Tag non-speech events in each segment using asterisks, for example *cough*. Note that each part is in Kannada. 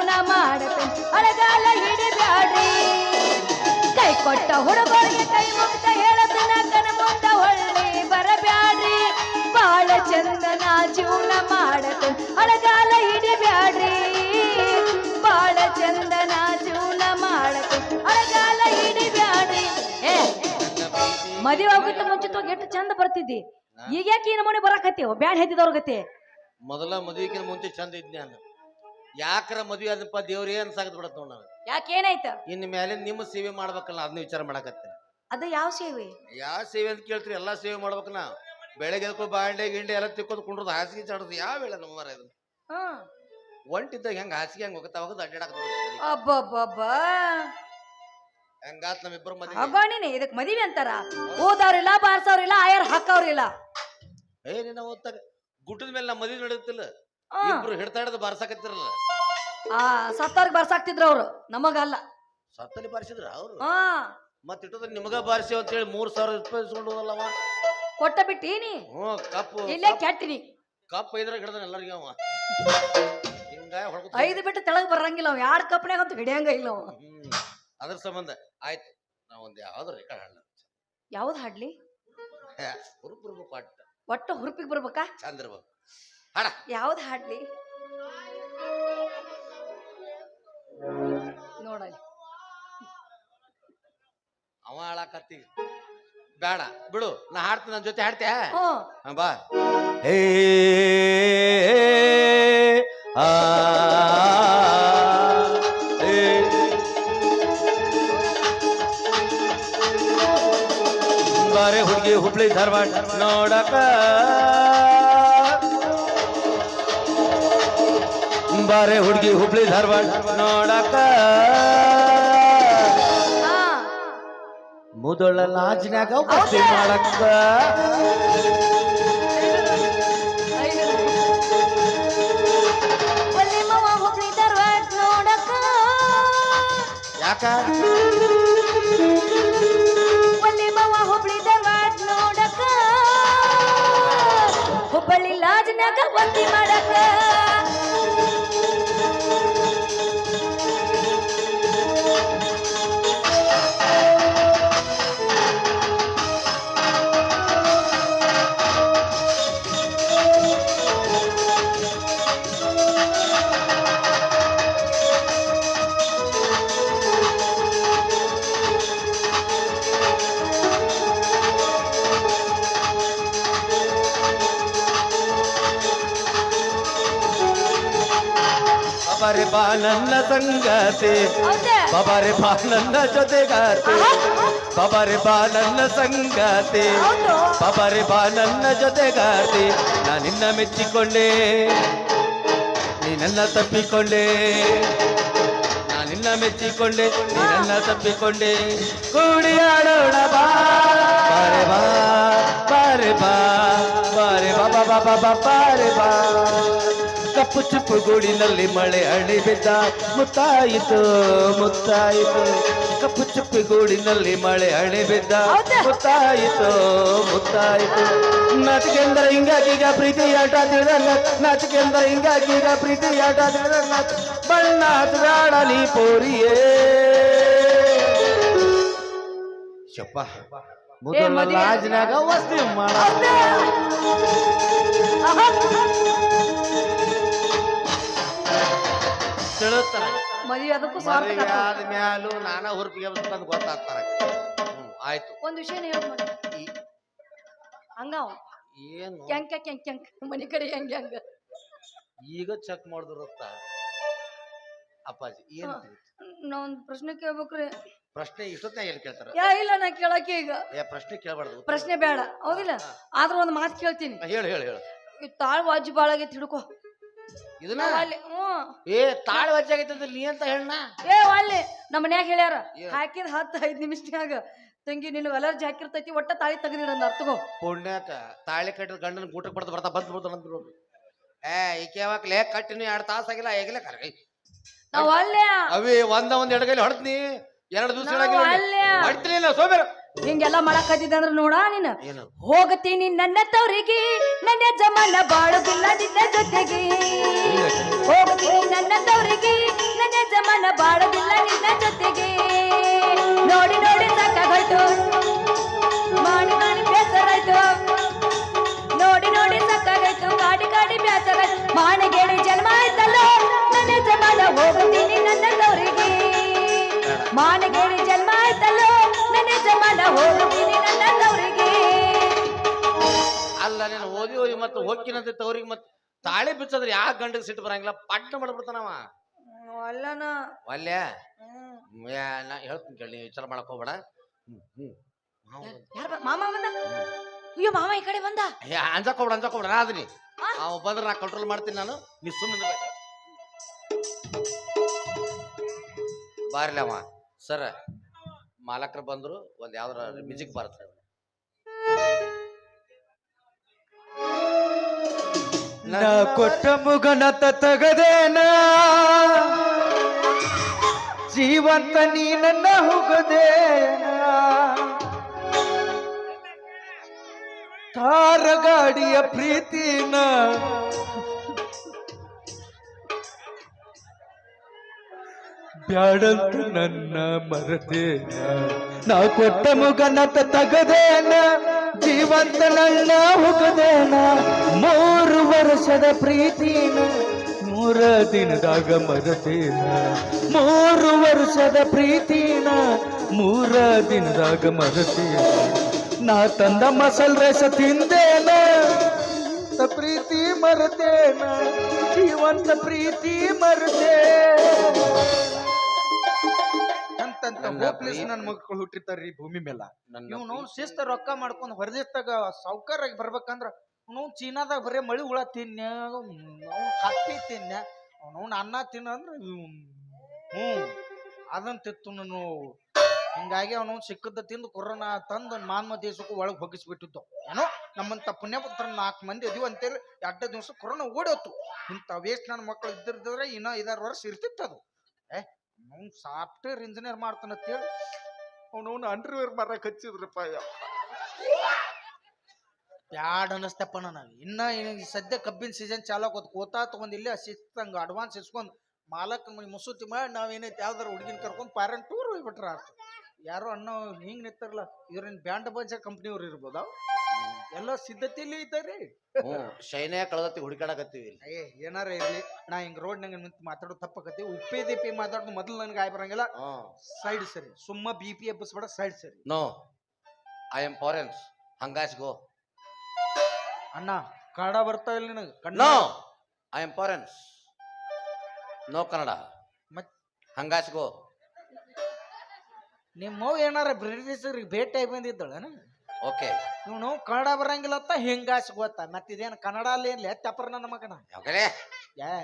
ಜೀವನ ಮಾಡತೆ ಅಳಗಾಲ ಹಿಡಿಬ್ಯಾಡ್ರಿ. ಕೈ ಕೊಟ್ಟ ಹುಡುಗರಿಗೆ ಕೈ ಮುಗ್ದ ಹೇಳತನ ಕನ ಮುಂದ ಹೊಳ್ಳಿ ಬರಬ್ಯಾಡ್ರಿ. ಬಾಳ ಚಂದನ ಜೀವನ ಮಾಡತೆ ಅಳಗಾಲ ಹಿಡಿಬ್ಯಾಡ್ರಿ. ಬಾಳ ಚಂದನ ಜೀವನ ಮಾಡತೆ ಅಳಗಾಲ ಹಿಡಿಬ್ಯಾಡ್ರಿ. ಏ ಮದುವೆ ಆಗುತ್ತೆ ಮುಂಚಿತವಾಗಿ ಎಷ್ಟು ಚಂದ ಬರ್ತಿದ್ದಿ. ಈಗ ಯಾಕೆ ಈ ನಮೂನೆ ಬರಾಕತ್ತೀವ ಬ್ಯಾಡ್ ಹೆದ್ದಿದವ್ರ ಗತಿ. ಮೊದಲ ಮದುವೆಗಿನ ಮುಂಚೆ ಚಂದ ಇದ್ನಿ ಯಾಕರ ಮದುವೆ ಆದಪ್ಪ ದೇವ್ರ ಏನ್ ಸಾಗದ್ ಬಿಡತ್ ನೋಡ್ ನಾನು ಯಾಕೆ ಏನಾಯ್ತ ಇನ್ ಮೇಲೆ ನಿಮ್ಮ ಸೇವೆ ಮಾಡ್ಬೇಕಲ್ಲ ಅದನ್ನ ವಿಚಾರ ಮಾಡಕತ್ತೇನೆ. ಅದ ಯಾವ ಸೇವೆ? ಯಾವ ಸೇವೆ ಅಂತ ಕೇಳ್ತೀರಿ ಎಲ್ಲಾ ಸೇವೆ ಮಾಡ್ಬೇಕು ನಾ. ಬೆಳಗ್ಗೆ ಎದ್ಕೊ ಬಾಂಡೆ ಗಿಂಡೆ ಎಲ್ಲ ತಿಕ್ಕೋದು ಕುಂಡ್ರದು ಹಾಸಿಗೆ ಚಾಡೋದು ಯಾವ ಹೇಳ ನಮ್ಮ ಮರ ಇದು? ಹಾ. ಒಂಟಿದ್ದಾಗ ಹೆಂಗ ಹಾಸಿಗೆ ಹೆಂಗ್ ಹೋಗತ್ತ ಹೋಗುದು ಅಡ್ಡಾಡಕ ಅಬ್ಬಬ್ಬಬ್ಬ. ಹೆಂಗಾತ್ ನಮ್ಮಿಬ್ಬರ ಮದುವೆ? ಇದಕ್ ಮದುವೆ ಅಂತಾರ. ಓದವ್ರಿಲ್ಲ ಬಾರ್ಸವ್ರಿಲ್ಲ ಆಯರ್ ಹಾಕವ್ರಿಲ್ಲ. ಏ ನಿನ್ನ ಓದ್ತಾಗ ಗುಟ್ಟದ ಮೇಲೆ ನಮ್ಮ ಮದುವೆ ನಡೆಯುತ್ತಿಲ್ಲ. ಆ, ಇಬ್ರು ಹಿಡ್ತಾ ಹಿಡ್ದು ಬಾರ್ಸಾಕತ್ತಿರಲ್ಲ. ಆ ಸತ್ತವ್ರಿಗೆ ಬಾರ್ಸಾಕ್ತಿದ್ರು ಅವ್ರು. ನಮಗಲ್ಲ. ಸತ್ತಲ್ಲಿ ಬಾರಿಸಿದ್ರ ಅವ್ರು? ಹಾ ಮತ್ತೆ ಇಟ್ಟದ ನಿಮಗ ಬಾರಿಸಿ ಅಂತ ಹೇಳಿ ಮೂರ್ ಸಾವಿರ ರೂಪಾಯಿ ಇಸ್ಕೊಂಡಲ್ಲ ಕೊಟ್ಟ ಬಿಟ್ಟೀನಿ ಹ್ಞೂ ಕಪ್ಪು ಇಲ್ಲೇ ಕೆಟ್ಟಿನಿ. ಕಪ್ ಐದ್ರಾಗ ಹಿಡ್ದಾನ ಎಲ್ಲರಿಗೂ ಅವ. ಹಿಂಗಾಯ ಹೊಡ್ಕೊತ ಐದು ಬಿಟ್ಟು ತೆಳಗ್ ಬರಂಗಿಲ್ಲ ಅವ್. ಯಾರ ಕಪ್ನ್ಯಾಗ ಅಂತ ಹಿಡಿಯಂಗ ಇಲ್ಲ ಅವ. ಹ್ಮ್. ಅದ್ರ ಸಂಬಂಧ. ಆಯ್ತು ನಾವ್ ಒಂದ್ ಯಾವ್ದು ರೆಕಾರ್ಡ್ ಹಾಡ್ಲ. ಯಾವ್ದು ಹಾಡ್ಲಿ? ಹುರುಪುರುಬು ಪಾಟ್. ಒಟ್ಟು ಹುರುಪಿಗೆ ಬರ್ಬೇಕಾ? ಚಂದ್ರ ಹಾಡ. ಯಾವ್ದು ಹಾಡ್ಲಿ? ನೋಡಲಿ ಅವ ಹಾಳಾಕತ್ತಿ. ಬೇಡ ಬಿಡು ನಾ ಹಾಡ್ತೀನಿ ನನ್ನ ಜೊತೆ ಹಾಡ್ತ್ಯಾ? ಹಾ, ಬಾ. ಹೇ ಆ. ಬಾರೆ ಹುಡುಗಿ ಹುಬ್ಳಿ ಧಾರವಾಡ ನೋಡಕ ಬಾರೆ ಹುಡುಗಿ ಹುಬ್ಳಿ ಧಾರವಾಡ. ನೋಡಕ ಹಾ ಮುದೊಳ ಲಾಜ್ನ್ಯಾಗ ವಸ್ತಿ ಮಾಡಕ್ಕ. ಯಾಕ? ಹುಬ್ಬಳ್ಳಿ ಲಾಜ್ನ್ಯಾಗ ಬಂದಿ ಮಾಡಕ ಬಬರೆ ಬಾ ನನ್ನ ಸಂಗತಿ. ಬಬರೆ ಬಾ ನನ್ನ ಜೊತೆಗಾತಿ. ಬಬರೆ ಬಾ ನನ್ನ ಸಂಗತಿ. ಬಬರೆ ಬಾ ನನ್ನ ಜೊತೆಗಾತಿ. ನಾ ನಿನ್ನ ಮೆಚ್ಚಿಕೊಂಡೆ. ನೀ ನನ್ನ ತಪ್ಪಿಕೊಂಡೆ. ನಾ ನಿನ್ನ ಮೆಚ್ಚಿಕೊಂಡೆ. ನೀ ನನ್ನ ತಪ್ಪಿಕೊಂಡೆ. ಕೂಡಿ ಆಡೋಣ ಬಾ. ಬಾರೆ ಬಾ ಬಾರೆ ಬಾ. ಬಾರೆ ಬಾ ಬಾ ಬಾ ಬಾ ಬಾರೆ ಬಾ. ಕಪ್ಪು ಚುಪ್ಪು ಗೂಡಿನಲ್ಲಿ ಮಳೆ ಅಳಿ ಬಿದ್ದ ಮುತ್ತಾಯಿತು ಮುತ್ತಾಯಿತು. ಕಪ್ಪು ಚುಪ್ಪು ಗೂಡಿನಲ್ಲಿ ಮಳೆ ಅಳಿ ಬಿದ್ದ ಮುತ್ತಾಯಿತು ಮುತ್ತಾಯಿತು. ನಾಚಿಕೆ ಅಂದ್ರೆ ಹಿಂಗಾಗೀಗ ಪ್ರೀತಿ ಆಟ ತಿಳಿದಲ್ಲ ನಾಚಿಕೆ ಅಂದ್ರೆ ಹಿಂಗಾಗೀಗ ಪ್ರೀತಿ ಆಟ ತಿಳಿದಲ್ಲ ಬಣ್ಣ ಹಚ್ಚಾಡ ನೀ ಪೋರಿಯೇ. ಶಪ್ಪ ಲಾಜ್ನಾಗ ವಸ್ತಿ ಮಾಡ. ತಿಳುತ್ತಾರ. ಮದುವೆ ಅದಕ್ಕೂ ಸ್ವಾರ್ಥ ಮದುವೆ ಕಾಣ್ತದೆ. ಆದ ಮ್ಯಾಲೂ ನಾನ ಹುರುಪಿಗೆ ಅಂತ ಗೊತ್ತಾಗ್ತಾರ. ಹ್ಮ್ ಆಯ್ತು. ಒಂದ್ ವಿಷಯ ಹೇಳ್ ಈ- ಹಂಗಾವ ಏನು? ಕ್ಯಾಂಕ ಕ್ಯಾಂಕ್ ಕ್ಯಾಂಕ್ ಮನೆ ಕಡೆ ಹೆಂಗ್ ಹೆಂಗ? ಈಗ ಚೆಕ್ ಮಾಡಿದ್ರತ್ತ ಅಪ್ಪಾಜಿ ಏನ್. ತಿಳಿತು? ನಾ ಒಂದ್ ಪ್ರಶ್ನೆ ಕೇಳ್ಬೇಕ್ರಿ. ಪ್ರಶ್ನೆ ಇಷ್ಟೊತ್ತ ಎಲ್ಲಿ ಕೇಳ್ತಾರ? ಯಾ ಇಲ್ಲ ನಾ ಕೇಳಕ್ಕೆ ಈಗ. ಏ ಪ್ರಶ್ನೆ ಕೇಳಬಾರ್ದು ಪ್ರಶ್ನೆ ಬೇಡ. ಹೌದಿಲ್ಲ? ಆದ್ರ ಒಂದ್ ಮಾತು ಕೇಳ್ತೀನಿ. ಹೇಳು ಹೇಳು ಹೇಳು. ಈ ತಾಳ್ ವಾಜಿ ಬಾಳಾಗೈತಿ ಹಿಡ್ಕೋ. ಇದನ್ನ? ಹ್ಮ್ ಏ ತಾಳ ವಜ್ಜಾಗೈತೆ ಅಂತ ನೀ ಅಂತ ಹೇಳಣ ಏ ಅಲ್ಲಿ ನಮ್ಮ ಮನ್ಯಾಗ ಹೇಳ್ಯಾರ? ಹಾಕಿದ ಹತ್ತು ಐದ್ ನಿಮಿಷನ್ಯಾಗ ತಂಗಿ ನಿನಗೆ ಅಲರ್ಜಿ ಹಾಕಿರ್ತೈತಿ ಒಟ್ಟ ತಾಳಿ ತೆಗೆದಿಡಂದ ಅರ್ಥಗೋ ಪುಣ್ಯಾಕ ತಾಳಿ ಕಟ್ಟಿದ ಗಂಡನ ಗೂಟಕ್ಕೆ ಬರ್ತಾ ಬರ್ತಾ ಬಂದ್ ಬಿಡ್ತಾನ ನೋಡ್ರಿ ಏ ಈಕೆ ಯಾವಾಗ್ಲೇ ಕಟ್ಟಿನಿ ಎರಡು ತಾಸು ಆಗಿಲ್ಲ ಆಗಿಲ್ಲ ಕರೆ ನಾವ್ ಅಲ್ಲೇ. ಅವಿ ಒಂದ ಒಂದ್ ಎಡಗೈಲಿ ಹೊಡ್ತೀನಿ ಎರಡು ದಿವಸ ನಾವ್ ಅಲ್ಲೇ. ಹೊಡ್ತೀನಿ ಸೋಬೇರು. ಹಿಂಗೆಲ್ಲ ಮಾಡಕ್ ಅಂದ್ರ ನೋಡ ನೀನು. ಹೋಗ್ತೀನಿ ಹೋಗತೀನಿ ನನ್ನ ತವರಿಗೆ ನನ್ನ ಜಮನ ಬಾಳುದಿಲ್ಲ ನಿನ್ನ ಜೊತೆಗೆ ಹೋಗತೀನಿ ನನ್ನ ತವರಿಗೆ ನನ್ನ ಜಮನ ಬಾಳುದಿಲ್ಲ ನಿನ್ನ ಜೊತೆಗೆ. ನೋಡಿ ನೋಡಿ ಸಾಕಾಗೋಯ್ತು. ಮಾಡಿ ಮಾಡಿ ಬೇಸರಾಯ್ತು. ನೋಡಿ ನೋಡಿ ಸಾಕಾಗೋಯ್ತು. ಕಾಡಿ ಕಾಡಿ ಬೇಸರ ಮಾಣಿಗೇಳಿ ಜನ್ಮ ಆಯ್ತಲ್ಲ? ನನ್ನ ಜಮನ ಹೋಗುತ್ತೀನಿ ನನ್ನ ತವರಿಗೆ. ಅಲ್ಲ ನೀನು ಓದಿ ಓದಿ ಮತ್ತೆ ಹೋಗಿನಂತೆ ತವ್ರಿಗೆ ಮತ್ತೆ ತಾಳಿ ಬಿಚ್ಚದ್ರೆ ಯಾವ ಗಂಡಗೆ ಸಿಟ್ಟು ಬರಂಗಿಲ್ಲ? ಪಟ್ಟ ಮಾಡ್ಬಿಡ್ತಾನವ ಯಾ, ನಾ ಹೇಳ್ತೀನಿ ಕೇಳಿ ನೀವು ವಿಚಾರ ಮಾಡಕ್ ಹೋಗ್ಬೇಡ. ಮಾಮ ಬಂದ? ಅಯ್ಯೋ ಮಾಮ ಈ ಕಡೆ ಬಂದ? ಅಂಜಕ್ ಹೋಗ್ಬೇಡ ಅಂಜಕ್ ಹೋಗ್ಬೇಡ ನಾ ಅದನಿ? ಅವ ಬಂದ್ರೆ ನಾ ಕಂಟ್ರೋಲ್ ಮಾಡ್ತೀನಿ ನಾನು. ನೀ ಸುಮ್ಮನೆ ಬಾರ್ಲಿ ಅವ. ಸರ್ ಮಾಲಕರು ಬಂದ್ರು, ಒಂದ್ ಯಾವ್ದಾರ ಮ್ಯೂಸಿಕ್ ಬರುತ್ತೆ ನಾ ಕೊಟ್ಟ ಮುಗನ ತಗದೇನ? ಜೀವಂತ ನೀ ನನ್ನ ಹುಗದೇನ? ತಾರ ಗಾಡಿಯ ಪ್ರೀತಿನ ಬ್ಯಾಡಂತ ನನ್ನ ಮರತೇನ. ನಾ ಕೊಟ್ಟ ಮುಗನತ ತಗದೇನ, ಜೀವಂತ ನನ್ನ ಹುಗದೇನ ಮೂರು ವರ್ಷದ ಪ್ರೀತಿನ ಮೂರ ದಿನದಾಗ ಮರತೇನ. ಮೂರು ವರ್ಷದ ಪ್ರೀತಿನ ಮೂರ ದಿನದಾಗ ಮರತೇನ. ನಾ ತಂದ ಮಸಲ್ ರಸ ತಿಂದೇನ ಪ್ರೀತಿ ಮರತೇನ. ಜೀವಂತ ಪ್ರೀತಿ ಮರತೇ ಅಂತಂತ ನನ್ನ ಹೋಪ್ಲೆಸ್ ನನ್ ಮಕ್ಕಳು ಹುಟ್ಟಿರ್ತಾರ್ರಿ ಭೂಮಿ ಮೇಲ. ನನ್ನ ಶಿಸ್ತ ರೊಕ್ಕ ಮಾಡ್ಕೊಂಡು ಹೊರದೇಶದಾಗ ಸಾವ್ಕಾರಾಗಿ ಬರ್ಬೇಕಂದ್ರ ಅವನು ಚೀನಾದಾಗ ಬರೀ ಮಳಿ ಹುಳ ತಿನ್ನ ಅವ್ನು ಕತ್ತಿ ತಿನ್ಯ ಅವ್ನು ಅನ್ನ ತಿನ್ನ ಅಂದ್ರೆ ಇವ್ನ್ ಹ್ಞೂ. ಅದನ್ನ ತಿತ್ತು ನಾನು. ಹಿಂಗಾಗಿ ಅವನು ಸಿಕ್ಕದ ತಿಂದು ಕೊರೋನಾ ತಂದು ಮಾನವ ದೇಶಕ್ಕೂ ಒಳಗೆ ಹೋಗಿಸ್ಬಿಟ್ಟಿತ್ತು ಏನೋ ನಮ್ಮಂತ ಪುಣ್ಯಪುತ್ರ ನಾಲ್ಕು ಮಂದಿ ಅದೀವಿ ಅಂತೇಳಿ ಎರಡು ದಿವಸ ಕೊರೋನಾ ಓಡೋತು. ಇಂಥ ವೇಸ್ಟ್ ನನ್ನ ಮಕ್ಕಳು ಇದ್ದಿರ್ದ್ರೆ ಇನ್ನೂ ಐದಾರು ವರ್ಷ ಇರ್ತಿತ್ತು ಅದು. ಅವ್ನು ಸಾಫ್ಟ್ವೇರ್ ಇಂಜಿನಿಯರ್ ಮಾಡ್ತಾನಂತೇಳಿ ಅವನವನು ಅಂಡರ್ವೇರ್ ಮಾರಕ್ಕೆ ಹಚ್ಚಿದ್ರಪ್ಪ ಬ್ಯಾಡ್ ಅನ್ನಿಸ್ತಪ್ಪ ನನಗೆ. ಇನ್ನ ಈ ಸದ್ಯ ಕಬ್ಬಿನ ಸೀಸನ್ ಚಾಲಕ ಕೋತಾ ತಗೊಂಡ್ ಇಲ್ಲಿ ಸಿಕ್ತಂಗ ಅಡ್ವಾನ್ಸ್ ಇಸ್ಕೊಂಡ್ ಮಾಲಕ್ ಮುಸುತಿ ಮಾಡಿ ನಾವೇನೈತೆ ಏನೈತಿ ಯಾವ್ದಾರ ಹುಡುಗಿನ ಕರ್ಕೊಂಡು ಪ್ಯಾರೆಂಟ್ ಟೂರ್ ಹೋಗ್ಬಿಟ್ರ ಯಾರೋ ಅಣ್ಣ ಹಿಂಗ್ ನಿಂತಾರಲ್ಲ ಇವ್ರೇನ್ ಬ್ಯಾಂಡ್ ಬಾಜಾ ಕಂಪ್ನಿಯವ್ರು ಇರ್ಬೋದಾ? ಎಲ್ಲ ಸಿದ್ಧತೆಯಲ್ಲಿ ಇದ್ದಾರೆ. ಹ್ಮ್ ಕಳದತ್ತಿ ಕಳೆದತ್ತಿ ಹುಡುಕಾಡಕತ್ತೀವಿ ಇಲ್ಲಿ. ಏ ಏನಾರ ಇರ್ಲಿ. ನಾ ಹಿಂಗ್ ರೋಡ್ ನಂಗೆ ನಿಂತು ಮಾತಾಡೋ ತಪ್ಪಕತ್ತಿ ಉಪ್ಪೇ ದೀಪಿ ಮಾತಾಡೋದು ಮೊದಲು ನನಗೆ ಆಯ್ ಬರಂಗಿಲ್ಲ. ಹ್ಮ್ ಸೈಡ್ ಸರಿ. ಸುಮ್ಮ ಬಿ ಪಿ ಎಬ್ಬಿಸ್ಬೇಡ ಸೈಡ್ ಸರಿ. ನೋ ಐ ಆಮ್ ಫಾರೆನ್ಸ್ ಹಂಗಾಸ್ ಗೋ. ಅಣ್ಣ ಕನ್ನಡ ಬರ್ತಾ ಇಲ್ಲ ನಿನಗೆ? Kannada. No I am foreigns no Kannada. ಮತ್ ಹಂಗಾಸ್ ಗೋ. ನಿಮ್ಮ ಏನಾರ ಬ್ರಿಟಿಷರಿಗೆ ಭೇಟಿ ಆಗಿ ಬಂದಿದ್ದಳನ? ಓಕೆ. ಇವನು ಕನ್ನಡ ಬರಂಗಿಲ್ಲ ಅಂತ ಹಿಂಗಾಸ್ ಗೊತ್ತ? ಮತ್ತಿದೇನು ಇದೇನು ಕನ್ನಡ ಅಲ್ಲಿ ಏನ್ಲಿ ತಪ್ಪರ ನನ್ನ ಮಗನ? ಯಾಕಲೇ ಏ.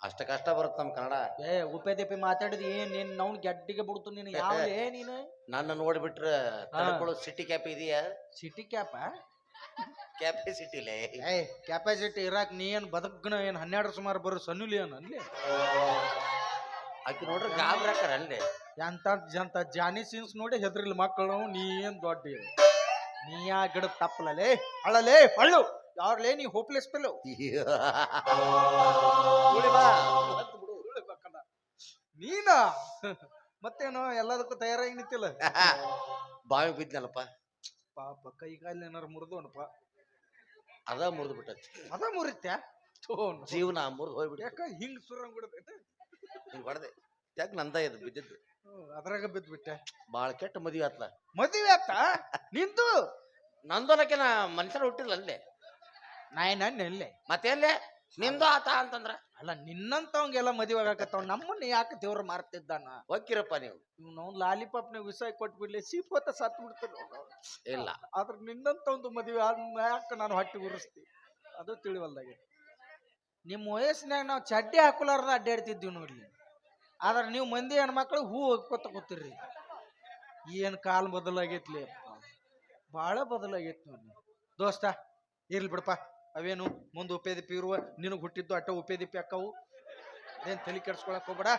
ಅಷ್ಟ ಕಷ್ಟ ಬರುತ್ತೆ ನಮ್ಮ ಕನ್ನಡ. ಏ ಉಪ್ಪೆ ದಿಪ್ಪಿ ಮಾತಾಡಿದ್ ಏನ್ ನೀನ್ ನೌನ್ ಗೆಡ್ಡಿಗೆ ಬಿಡ್ತು ನೀನು? ಯಾವ್ಲೇ ನೀನು? ನನ್ನ ನೋಡ್ಬಿಟ್ರೆ ತಡ್ಕೊಳ್ಳೋ ಸಿಟಿ ಕ್ಯಾಪ್ ಇದೆಯಾ? ಸಿಟಿ ಕ್ಯಾಪ ಕ್ಯಾಪಾಸಿಟಿಲೇ ಏ ಕ್ಯಾಪಾಸಿಟಿ ಇರಾಕ್ ನೀ ಏನ್ ಬದುಕ್ನ ಏನ್ ಹನ್ನೆರಡು ಸುಮಾರು ಬರೋ ಸನ್ನುಲಿ ಏನ್ ಅಲ್ಲಿ? ಆಕಿ ನೋಡ್ರಿ ಗಾಬ್ರಾಕರ ಅಲ್ಲಿ. ಎಂತ ಜಂತ ಜಾನಿ ಸೀನ್ಸ್ ನೋಡಿ ಹೆದ್ರಿಲ್ ಮಕ್ಕಳು ನೀ ಏನ್ ದೊಡ್ಡ. ನೀ ಯಾ ಗಿಡ ತಪ್ಪಲೇ ಅಳಲೇ ಹಳ್ಳು ಯಾರ್ಲೇ ನೀ ಹೋಪ್ಲೆಸ್ ಪೆಲ್ಲು ನೀನಾ? ಮತ್ತೇನು ಎಲ್ಲದಕ್ಕೂ ತಯಾರಾಗಿ ನಿಂತಿಲ್ಲ? ಬಾವಿ ಬಿದ್ನಲ್ಲಪ್ಪ. ಪಾಪ ಕೈ ಕಾಲು ಏನಾರು ಮುರಿದೋಣಪ್ಪ ಅದ ಮುರಿದು ಬಿಟ್ಟೈತಿ ಅದ ಮುರಿತ್ಯಾ? ಜೀವನ ಮುರಿದು ಹೋಗ್ಬಿಟ್ಟು ಯಾಕ ಹಿಂಗ್ ಸುರಂಗ್ ಬಿಡದೈತೆ ಹಿಂಗ್ ಹೊಡೆದೆ. ಯಾಕೆ ನಂದ ಇದು ಬಿದ್ದಿದ್ದು. ಅದ್ರಾಗ ಬಿದ್ಬಿಟ್ಟೆ. ಭಾಳ ಕೆಟ್ಟ ಮದುವೆ ಆತ ಮದುವೆ ಆತ ನಿಂತು ನಂದೋನಕ್ಕೆ ನಾ ಮನುಷ್ಯರು ಹುಟ್ಟಿಲ್ಲ ಅಲ್ಲೇ. ನಾಯ್ನಲ್ಲೇ ನನ್ನ ಎಲ್ಲೆ ಮತ್ತೆಲ್ಲೇ? ನಿಂದು ಆತ ಅಂತಂದ್ರ? ಅಲ್ಲ ನಿನ್ನಂತವಂಗೆಲ್ಲ ಮದುವೆ ಆಗಾಕತ್ತಾವ. ನಮ್ಮನ್ನ ಯಾಕೆ ದೇವ್ರು ಮಾರ್ತಿದ್ದಾನ? ಹೋಗಿರಪ್ಪ ನೀವು. ಇವ್ನು ಲಾಲಿಪಾಪ್ನ ವಿಷಯ ಕೊಟ್ಬಿಡ್ಲಿ ಹೊತ್ತ ಸತ್ ಬಿಡ್ತಾನೆ ಇಲ್ಲ. ಆದ್ರೆ ನಿನ್ನಂತ ಒಂದು ಮದುವೆ ಆದ್ ಯಾಕೆ ನಾನು ಹೊಟ್ಟೆ ಉರಿಸ್ತಿ? ಅದು ತಿಳಿವಲ್ದಾಗೆ. ನಿಮ್ಮ ವಯಸ್ಸಿನಾಗ ನಾವು ಚಡ್ಡಿ ಹಾಕಲಾರ್ದ ಅಡ್ಡಾಡ್ತಿದ್ದೀವಿ ನೋಡ್ಲಿ ಆದ್ರೆ ನೀವು ಮಂದಿ ಹೆಣ್ಮಕ್ಳು ಹೂ ಹೋಗ್ಕೊತ ಕೂತಿರ್ರಿ. ಏನು ಕಾಲ ಬದಲಾಗೈತ್ಲಿ ಭಾಳ ಬದಲಾಗೈತಿ ನೋಡಿ ದೋಸ್ತ ಇರ್ಲಿ ಬಿಡಪ್ಪ. ಅವೇನು ಮುಂದೆ ಉಪೇದಿಪ್ಪಿ ಇರುವ ನಿನಗೆ ಹುಟ್ಟಿದ್ದು ಅಟ್ಟ ಉಪೇದಿಪ್ಪಿ ಅಕ್ಕವು ಏನು ತಲೆ ಕೆಡ್ಸ್ಕೊಳಕ್ ಹೋಗ್ಬೇಡ.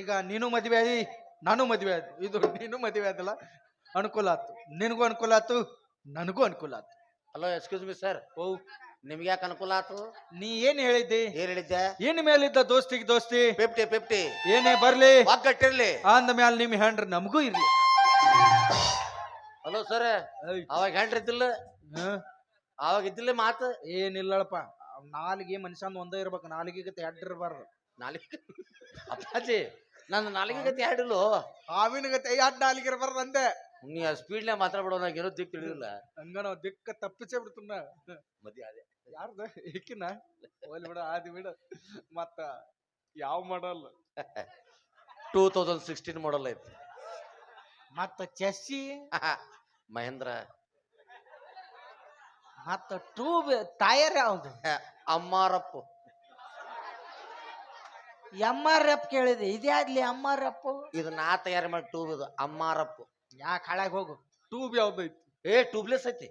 ಈಗ ನೀನು ಮದುವೆ ಆದಿ ನಾನು ಮದುವೆ ಆದ ಇದು ನೀನು ಮದುವೆ ಆದಲ್ಲ. ಅನುಕೂಲ ಆತು. ನಿನಗೂ ಅನುಕೂಲ ಆತು ನನಗೂ ಅನುಕೂಲ ಆತು. ಹಲೋ ಎಕ್ಸ್ಕ್ಯೂಸ್ ಮಿ ಸರ್ ಓ ನಿಮ್ಗೆ ಯಾಕೆ ಅನುಕೂಲ ಆತು? ನೀ ಏನ್ ಹೇಳಿದ್ದಿ? ಏನ್ ಹೇಳಿದ್ದೆ? ಏನ್ ಮೇಲಿದ್ದ ದೋಸ್ತಿಗೆ ದೋಸ್ತಿ? ಫಿಫ್ಟಿ ಫಿಫ್ಟಿ ಏನೇ ಬರ್ಲಿ? ಒಗ್ಗಟ್ಟಿರ್ಲಿ. ಅಂದ ಮೇಲೆ ನಿಮ್ ಹೆಂಡ್ರ ನಮಗೂ ಇರ್ಲಿ. ಹಲೋ ಸರ್ ಅವಾಗ ಹೆಂಡ್ರ ಇದ್ದಿಲ್ಲ? ಅವಾಗ ಇದ್ದಿಲ್ಲ ಮಾತು? ಏನಿಲ್ಲಪ್ಪ ನಾಲಿಗೆ ಮನುಷ್ಯನ್ ಒಂದೇ ಇರ್ಬೇಕು ನಾಲಿಗೆ ಹೆಡ್ ಇರಬಾರ್ದು. ನಾಲಿಗೆ ಅಪ್ಪಾಜಿ ನನ್ನ ನಾಲಿಗೆ ಗತಿ ಹಾಡಿಲ್ಲ ಹಾವಿನ ಗತಿ ಎಡ್ ನಾಲಿಗೆ ಇರಬಾರ್ದು ಅಂದೆ. ನೀ ಸ್ಪೀಡ್ನೇ ಮಾತಾಡ್ಬಿಡೋ ನಂಗೆ ಏನೋ ದಿಕ್ ತಿಳಿದಿಲ್ಲ ಹಂಗ ನಾವು ದಿಕ್ಕ ತಪ್ಪಿಸೇ ಬಿಡ್ತುನ್ನ ಮದಿ ಅದೇ. ಯಾರ್ದ? ಏಕಿನ? ಹೋಗ್ಲಿ ಬಿಡ ಆದಿ ಬಿಡ. ಮತ್ತ ಯಾವ model two thousand sixteen model ಐತಿ. ಮತ್ತ ಚೆಸ್ಸಿ *laughs* ಮಹೇಂದ್ರ. ಮತ್ತ ಟ್ಯೂಬ್ ಟೈರ್ ಯಾವ್ದು? *laughs* ಅಮ್ಮಾರಪ್ಪು. ಎಂ ಆರ್ ಎಫ್ ಕೇಳಿದೆ. ಇದೇ ಎಂ ಆರ್ ಎಫ್ ಇದು ನಾ ತಯಾರಿ ಮಾಡಿ ಟ್ಯೂಬ್ ಇದು ಅಮ್ಮಾರಪ್ಪು. ಯಾಕೆ ಹಾಳಾಗಿ ಹೋಗು. ಟ್ಯೂಬ್ ಯಾವ್ದೈತಿ ಏ ಟ್ಯೂಬ್ಲೆಸ್ ಐತಿ.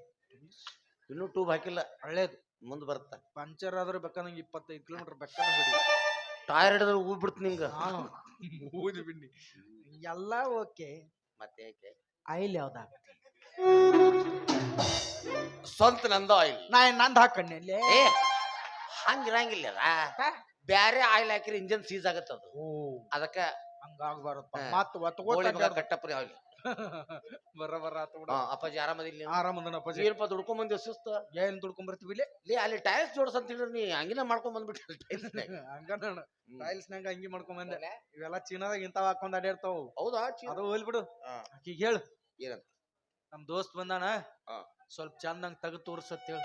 ಇನ್ನೂ ಟ್ಯೂಬ್ ಹಾಕಿಲ್ಲ. ಒಳ್ಳೇದು ಮುಂದೆ ಬರುತ್ತೆ. ಪಂಚರ್ ಆದ್ರೆ ಬೇಕಾದಂಗ ಇಪ್ಪತ್ತೈದು ಕಿಲೋಮೀಟರ್ ಬೇಕಾದ ಬಿಡಿ ಟೈರ್ ಹಿಡಿದ್ರೆ ಹೂ ಬಿಡ್ತು ನಿಂಗ. ಊದಿ ಬಿಡಿ ಎಲ್ಲ ಓಕೆ. ಮತ್ತೆ ಯಾಕೆ? ಆಯಿಲ್ ಯಾವ್ದಾಗುತ್ತೆ ಸ್ವಂತ ನಂದ ಆಯಿಲ್. ನಾ ಏನ್ ನಂದ್ ಹಾಕಣ್ಣೆ ಅಲ್ಲಿ? ಏ ಹಂಗಿರಂಗಿಲ್ಲ ಬ್ಯಾರೆ ಆಯಿಲ್ ಹಾಕಿದ್ರೆ ಇಂಜನ್ ಸೀಸ್ ಆಗತ್ತದು. ಓ. ಮತ್ತೆ ಹಂಗಾಗ್ಬಾರಪ್ಪ ಹಾ. ಮತ್ ಗೋಳಿ ಮಗ ಕಟ್ಟಪ್ರಿ ಆಯಿಲ್. ಬರ ಬರ ಆತ ಬಿಡ. ಅಪ್ಪಾಜಿ ಆರಾಮದಿಲ್ಲ ಆರಾಮದನ ಅಪ್ಪಾಜಿ. ಏನಪ್ಪ ದುಡ್ಕೊಂಡ್ ಬಂದಿ ಸುಸ್ತ? ಏನ್ ದುಡ್ಕೊಂಡ್ ಬರ್ತೀವಿ ಇಲ್ಲಿ ಲೇ ಅಲ್ಲಿ ಟೈಲ್ಸ್ ಜೋಡ್ಸ್ ಅಂತ ಹೇಳಿದ್ರೆ ನೀ ಹಂಗಿನ ಮಾಡ್ಕೊಂಡ್ ಬಂದ್ಬಿಟ್ಟು ಹಂಗನ ಟೈಲ್ಸ್ ನಂಗ ಅಂಗಿ ಮಾಡ್ಕೊಂಡ್ ಬಂದೆ. ಇವೆಲ್ಲ ಚೀನಾದಾಗ ಇಂತಾವ ಹಾಕೊಂಡ್ ಅಡ್ಯಾಡ್ತಾವ. ಹೌದಾ? ಚೀ- ಅದು ಹೋಲ್ ಬಿಡು. ಹಾ. ಆಕಿಗೆ ಹೇಳು. ಏನಂತ? ನಮ್ ದೋಸ್ತ್ ಬಂದಾನ. ಸ್ವಲ್ಪ ಸ್ವಲ್ಪ ಚಂದಂಗ್ ತೆಗ್ದು ತೋರ್ಸತ್ ಹೇಳು.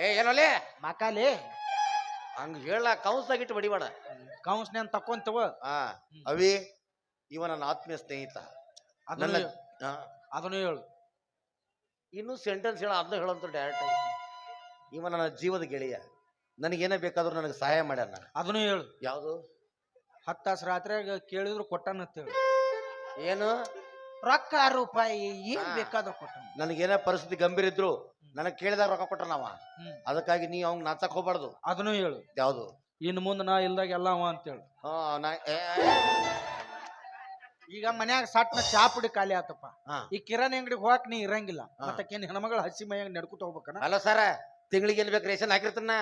ಏ ಏನೋಲೆ ಮಕಾಲಿ. ಹಂಗ ಹೇಳ ಕೌನ್ಸ್ದಾಗ ಇಟ್ಟು ಬಡಿಬೇಡ. ಕೌನ್ಸ್ನ್ಯಾನ್ ತಕೊಂತವ ಆ. ಅವಿ ಇವ ನನ್ನ ಆತ್ಮೀಯ ಸ್ನೇಹಿತ. ಅದನ್ನ ನನ್ನ ಅದನ್ನು ಹೇಳು. ಇನ್ನೂ ಸೆಂಟೆನ್ಸ್ ಹೇಳ ಅದನ್ನ ಹೇಳಂತ ಡೈರೆಕ್ಟ್ ಇವ ನನ್ನ ಜೀವದ ಗೆಳೆಯ. ನನಗೇನೇ ಬೇಕಾದ್ರೂ ನನಗೆ ಸಹಾಯ ಮಾಡ್ಯಾನ ಅದನ್ನು ಹೇಳು. ಯಾವುದು? ಹತ್ತು ತಾಸು ರಾತ್ರಿಯಾಗ ಕೇಳಿದ್ರು ಕೊಟ್ಟಾನ ಅಂತ ಹೇಳು. ಏನು? ರೊಕ್ಕ ರೂಪಾಯಿ ಏನ್ ಹಾ. ಬೇಕಾದ್ರೂ ಕೊಟ್ಟಾನ. ನನಗೇನೇ ಪರಿಸ್ಥಿತಿ ಗಂಭೀರ ಇದ್ರು ನನಗೆ ಕೇಳಿದಾಗ ರೊಕ್ಕ ಕೊಟ್ಟ ನಾವ ಹ್ಮ್. ಅದಕ್ಕಾಗಿ ನೀ ಅವ್ನ್ ನಾಚಕ್ ಹೋಗ್ಬಾರ್ದು. ಅದನ್ನು ಹೇಳು. ಯಾವುದು? ಇನ್ನು ಮುಂದೆ ನಾ ಇಲ್ದಾಗ ಎಲ್ಲ ಅವ ಅಂತ ಹೇಳು. ಹಾ ನಾ ಏ, ಈಗ ಮನ್ಯಾಗ ಸಟ್ನ ಚಾ ಪುಡಿ ಖಾಲಿ ಆತಪ್ಪ. ಹಾ. ಈ ಕಿರಾಣಿ ಅಂಗಡಿಗೆ ಹೋಗಕ್ ನೀ ಇರಂಗಿಲ್ಲ. ಹಾ. ಮತ್ತಕೇನ್ ಹೆಣ್ಮಗಳು ಹಸಿ ಮೈಯಾಗ ನಡ್ಕೊತ ಹೋಗ್ಬೇಕನ? ಅಲ್ಲ ಸರ ತಿಂಗಳಿಗೆ ಎಲ್ಲಿ ಬೇಕು ರೇಷನ್ ಹಾಕಿರ್ತಾನ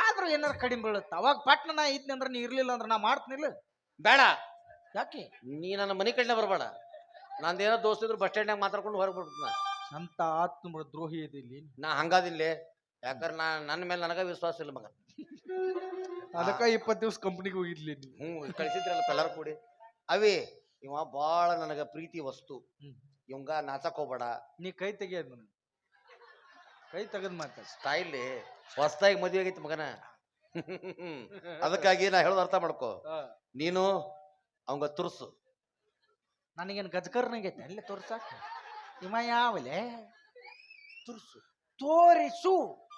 ಆದ್ರೂ ಏನಾರ ಕಡಿಮೆ ಬೀಳುತ್ತ? ಅವಾಗ ಪಟ್ನ ನಾ ಇದ್ನಿ ಅಂದ್ರೆ ನೀ ಇರ್ಲಿಲ್ಲ ಅಂದ್ರೆ ನಾ ಮಾಡ್ತೀನಿಲ್ಲ ಬೇಡ. ಯಾಕೆ? ನೀ ನನ್ನ ಮನೆ ಕಡೆ ಬರಬೇಡ. ನಂದೇನೋ ದೋಸ್ತ ಇದ್ರು ಬಸ್ ಸ್ಟ್ಯಾಂಡ್ನಾಗ ಮಾತಾಡ್ಕೊಂಡು ಹೊರಗೆ ಬಿಡ್ತಾನ ಅಂತ ಆತ್ಮ ದ್ರೋಹಿ ಇದಿಲ್ಲಿ ನಾ ಹಂಗಾದಿಲ್ಲೇ ಯಾಕಂದ್ರೆ ನಾ ನನ್ನ ಮೇಲೆ ನನಗ ವಿಶ್ವಾಸ ಇಲ್ಲ ಮಗ. ಅದಕ್ಕ ಇಪ್ಪತ್ತು ದಿವ್ಸ ಕಂಪ್ನಿಗೆ ಹೋಗಿದ್ಲಿ ನೀ ಹ್ಞೂ ಕಳಿಸಿದ್ರಲ್ಲ ಕಲರ್ ಕೂಡಿ. ಅವಿ ಇವ ಬಾಳ ನನಗ ಪ್ರೀತಿ ವಸ್ತು. ಹ್ಮ್. ಇವಂಗ ನಾಚಕ್ ಹೋಗ್ಬೇಡ. ನೀ ಕೈ ತೆಗಿಯೋದು ನನಗೆ ಕೈ ತೆಗೆದ್ ಮಾತಾಡ ಸ್ಟೈಲ್ ಹೊಸ್ದಾಗಿ ಮದ್ವೆ ಆಗೈತಿ ಮಗನ. *laughs* ಅದಕ್ಕಾಗಿ ನಾ ಹೇಳೋದು ಅರ್ಥ ಮಾಡ್ಕೋ. ನೀನು ಅವಂಗ ತುರ್ಸು. ನನಗೇನು ಗಜಕರ್ನಾಗೈತೆ ಅಲ್ಲೇ ತೋರ್ಸಾಕ. ಇವ ಯಾವಲೆ? ತುರ್ಸು. ತೋರಿಸು.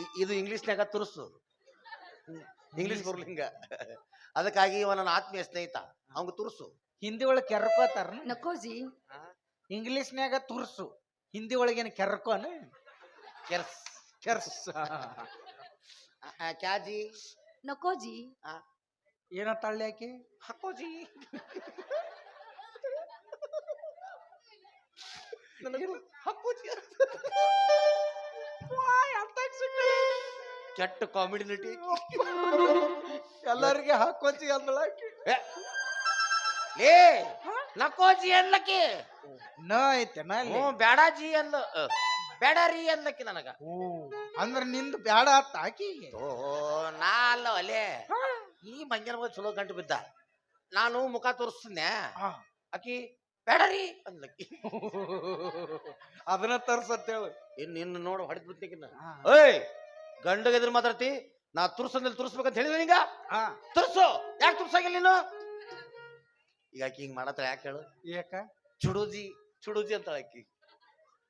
ಇ- ಇದು ಇಂಗ್ಲಿಷ್ನ್ಯಾಗ ತುರ್ಸು. ಇಂಗ್ಲಿಷ್ ಬರ್ಲಿಂಗ. ಅದಕ್ಕಾಗಿ ಇವ ನನ್ನ ಆತ್ಮೀಯ ಸ್ನೇಹಿತ. ಅವಂಗ ತುರ್ಸು. ಹಿಂದಿ ಒಳಗೆ ಕೆರ್ಕೋತಾರ ನಕೋಜಿ. ಇಂಗ್ಲಿಷ್ನ್ಯಾಗ ತುರ್ಸು ಹಿಂದಿ ಒಳಗೇನು ಕೆರ್ಕೋನ? ಕೆರ್ಸ್ ಕೆರ್ಸ್. ಕ್ಯಾಜಿ? ನಕೋಜಿ. ಏನ ತಳ್ಳಿ ಆಕಿ ಹಾಕೋಜಿ. ಹಾಕೋಜಿ ಕೆಟ್ಟ ಕಾಮಿಡಿ ನಟಿ. ಎಲ್ಲರಿಗೆ ಹಾಕೋಜಿ ಅಂದಳ ಏ ನಕೋಜಿ ಅನ್ಲಕ್ಕಿ ನ ಐತೆ ನ ಅಲ್ಲಿ. ಹ್ಞೂ ಬ್ಯಾಡಾಜಿ ಅಂದ್ಲ ಅ, ಬ್ಯಾಡಾರಿ ಅನ್ಲಕ್ಕಿ ನನಗ. ಓ ಅಂದ್ರ ನಿಂದ ಬ್ಯಾಡ ಅತ್ತ ಆಕಿಗೆ ಓ ನಾ ಅಲ್ಲ ಅಲ್ಲೇ ಈ ಮಂಜನ ಮಗ ಚಲೋ ಗಂಟು ಬಿದ್ದ. ನಾನು ಮುಖ ತೋರಿಸ್ತೀನಿ ಅಕಿ ಆಕಿ ರೀ ಅನ್ಲಕ್ಕಿ ಅದನ್ನ ತರ್ಸತ್ ಹೇಳು ಇನ್ ನಿನ್ನ ನೋಡು ಹೊಡೆದ್ ಬಿಡ್ತೀಕಿನ್ನ ಏಯ್ ಗಂಡಗ ಎದುರು ಮಾತಾಡ್ತಿ? ನಾ ತುರ್ಸಂದ್ರೆ ತುರ್ಸ್ಬೇಕಂತ ಹೇಳಿದ ನಿಂಗ? ಹಾ. ತುರ್ಸು. ಯಾಕೆ ತುರ್ಸಾಗಿಲ್ಲ ನೀನು? ಈಗ ಆಕಿ ಹಿಂಗ್ ಮಾಡತ್ರ ಯಾಕೆ ಹೇಳು? ಏಕ ಚುಡುಜಿ ಚುಡುಜಿ ಅಂತ ಆಕಿ.